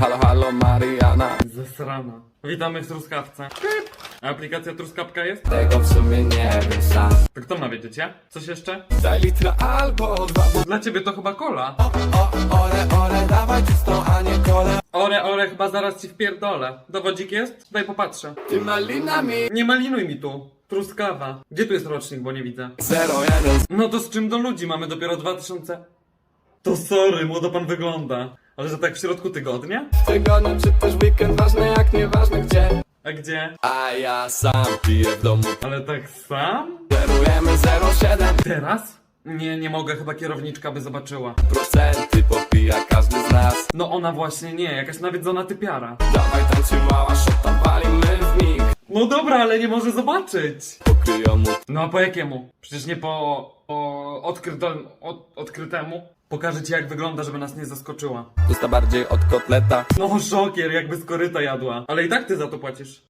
Halo, halo Mariana Zesrana. Witamy w truskawce. A aplikacja truskawka jest? Tego w sumie nie wiem sam To kto ma wiedzieć, ja? Coś jeszcze? Daj litra albo dwa bo... Dla ciebie to chyba kola. O, o, ore, ore, dawaj czystą, a nie kole Ore, ore, chyba zaraz ci wpierdolę. Dowodzik jest? Daj popatrzę. Ty malinami Nie malinuj mi tu. Truskawa. Gdzie tu jest rocznik, bo nie widzę. Zero, jeden No to z czym do ludzi? Mamy dopiero 2000... To sorry, młodo pan wygląda. Ale że tak w środku tygodnia? w tygodniu czy też weekend Ważne jak nieważne gdzie A gdzie? A ja sam piję w domu Ale tak sam? Kierujemy 0,7 Teraz? Nie, nie mogę, chyba kierowniczka by zobaczyła. Procenty popija każdy z nas No ona właśnie nie, jakaś nawiedzona typiara. Dawaj tańczy mała, szota walimy w mig No dobra, ale nie może zobaczyć. No a po jakiemu? Przecież nie po, po odkrytym, od, odkrytemu. Pokażę ci jak wygląda, żeby nas nie zaskoczyła. Usta bardziej od kotleta No szokier, jakby z koryta jadła. Ale i tak ty za to płacisz.